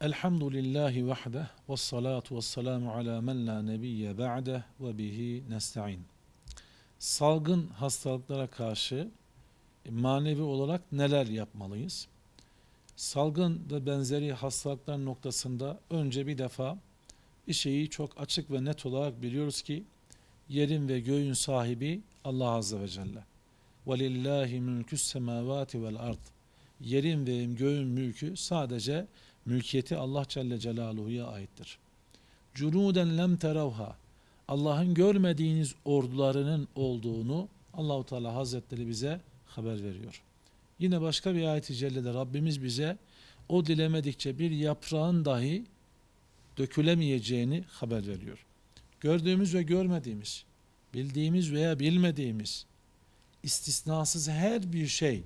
Elhamdülillahi vahde ve salatu ve selamu ala men la nebiyye ba'de ve bihi nesta'in. Salgın hastalıklara karşı manevi olarak neler yapmalıyız? Salgın ve benzeri hastalıklar noktasında önce bir defa bir şeyi çok açık ve net olarak biliyoruz ki yerin ve göğün sahibi Allah Azze ve Celle. وَلِلَّهِ مُلْكُ السَّمَاوَاتِ وَالْاَرْضِ Yerin ve göğün mülkü sadece mülkiyeti Allah Celle Celaluhu'ya aittir. Cunuden lem teravha Allah'ın görmediğiniz ordularının olduğunu Allahu Teala Hazretleri bize haber veriyor. Yine başka bir ayet-i cellede Rabbimiz bize o dilemedikçe bir yaprağın dahi dökülemeyeceğini haber veriyor. Gördüğümüz ve görmediğimiz, bildiğimiz veya bilmediğimiz istisnasız her bir şey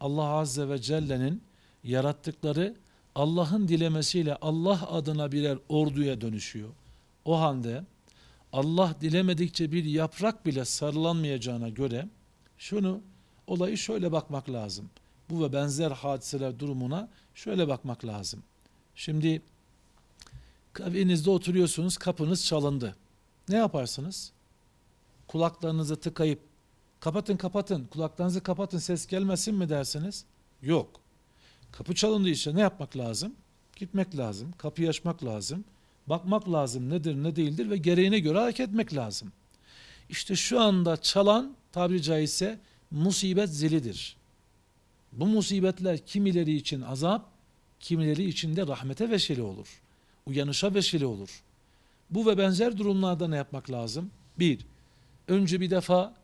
Allah Azze ve Celle'nin yarattıkları Allah'ın dilemesiyle Allah adına birer orduya dönüşüyor. O halde Allah dilemedikçe bir yaprak bile sarılanmayacağına göre şunu olayı şöyle bakmak lazım. Bu ve benzer hadiseler durumuna şöyle bakmak lazım. Şimdi evinizde oturuyorsunuz, kapınız çalındı. Ne yaparsınız? Kulaklarınızı tıkayıp kapatın kapatın, kulaklarınızı kapatın ses gelmesin mi dersiniz? Yok. Kapı çalındı işte ne yapmak lazım? Gitmek lazım, kapıyı açmak lazım, bakmak lazım nedir ne değildir ve gereğine göre hareket etmek lazım. İşte şu anda çalan tabiri caizse musibet zilidir. Bu musibetler kimileri için azap, kimileri için de rahmete vesile olur. Uyanışa vesile olur. Bu ve benzer durumlarda ne yapmak lazım? Bir, önce bir defa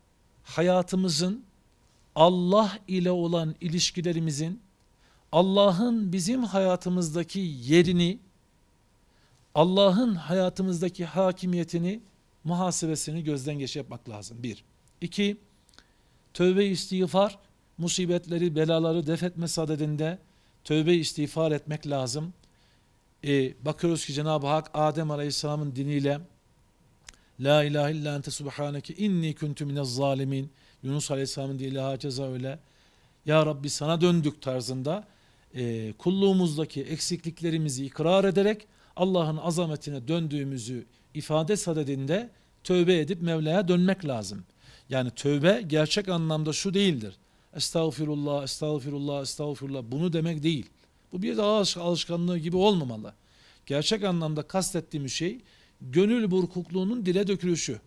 hayatımızın Allah ile olan ilişkilerimizin Allah'ın bizim hayatımızdaki yerini, Allah'ın hayatımızdaki hakimiyetini, muhasebesini gözden geçir yapmak lazım. Bir. İki, tövbe istiğfar, musibetleri, belaları def etme sadedinde tövbe istiğfar etmek lazım. Ee, bakıyoruz ki Cenab-ı Hak Adem Aleyhisselam'ın diniyle La ilahe illa ente subhaneke inni kuntu minez zalimin Yunus Aleyhisselam'ın diliyle hakeza öyle Ya Rabbi sana döndük tarzında e, kulluğumuzdaki eksikliklerimizi ikrar ederek Allah'ın azametine döndüğümüzü ifade sadedinde tövbe edip Mevla'ya dönmek lazım. Yani tövbe gerçek anlamda şu değildir. Estağfirullah, estağfirullah, estağfirullah bunu demek değil. Bu bir ağız alışkanlığı gibi olmamalı. Gerçek anlamda kastettiğimiz şey gönül burkukluğunun dile dökülüşü.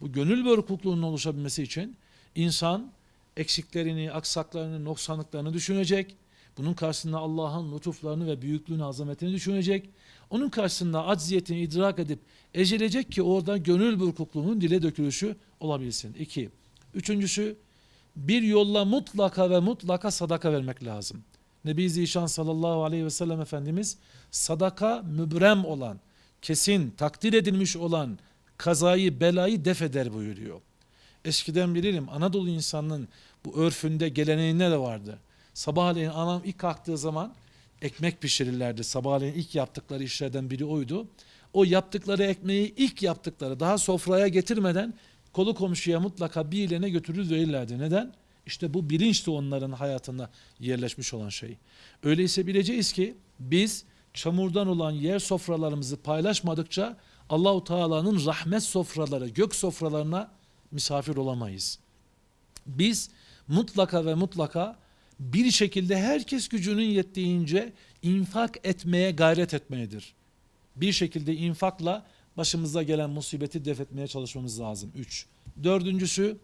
Bu gönül burkukluğunun oluşabilmesi için insan eksiklerini, aksaklarını, noksanlıklarını düşünecek. Bunun karşısında Allah'ın lütuflarını ve büyüklüğünü, azametini düşünecek. Onun karşısında acziyetini idrak edip ecelecek ki orada gönül burkukluğunun dile dökülüşü olabilsin. İki. Üçüncüsü bir yolla mutlaka ve mutlaka sadaka vermek lazım. Nebi Zişan sallallahu aleyhi ve sellem Efendimiz sadaka mübrem olan, kesin, takdir edilmiş olan kazayı, belayı def eder buyuruyor. Eskiden bilirim Anadolu insanının bu örfünde geleneğinde de vardı. Sabahleyin anam ilk kalktığı zaman ekmek pişirirlerdi. Sabahleyin ilk yaptıkları işlerden biri oydu. O yaptıkları ekmeği ilk yaptıkları daha sofraya getirmeden kolu komşuya mutlaka bir ilene götürür verirlerdi. Neden? İşte bu bilinç de onların hayatında yerleşmiş olan şey. Öyleyse bileceğiz ki biz çamurdan olan yer sofralarımızı paylaşmadıkça Allahu Teala'nın rahmet sofraları, gök sofralarına misafir olamayız. Biz mutlaka ve mutlaka bir şekilde herkes gücünün yettiğince infak etmeye gayret etmelidir. Bir şekilde infakla başımıza gelen musibeti def etmeye çalışmamız lazım. Üç. Dördüncüsü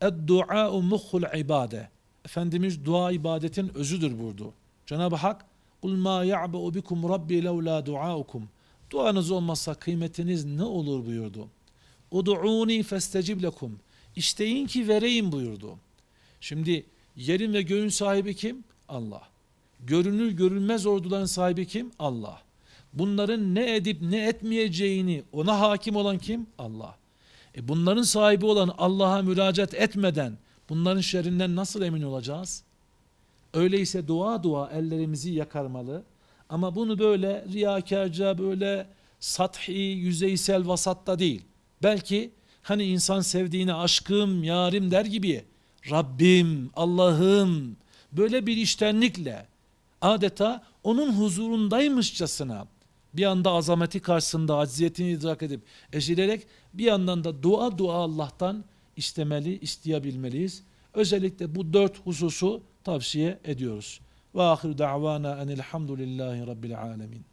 Ed-dua'u muhul ibade. Efendimiz dua ibadetin özüdür buyurdu. Cenab-ı Hak Kul ma ya'bu bikum rabbi levla duaukum. Duanız olmazsa kıymetiniz ne olur buyurdu. Udu'uni festecib lekum. İsteyin ki vereyim buyurdu. Şimdi yerin ve göğün sahibi kim? Allah. Görünür görünmez orduların sahibi kim? Allah. Bunların ne edip ne etmeyeceğini ona hakim olan kim? Allah. E bunların sahibi olan Allah'a müracaat etmeden bunların şerrinden nasıl emin olacağız? Öyleyse dua dua ellerimizi yakarmalı. Ama bunu böyle riyakarca böyle sathi, yüzeysel vasatta değil. Belki hani insan sevdiğine aşkım, yarim der gibi Rabbim, Allah'ım böyle bir iştenlikle adeta onun huzurundaymışçasına bir anda azameti karşısında acziyetini idrak edip ezilerek bir yandan da dua dua Allah'tan istemeli, isteyebilmeliyiz. Özellikle bu dört hususu tavsiye ediyoruz. Ve ahir da'vana enilhamdülillahi rabbil alemin.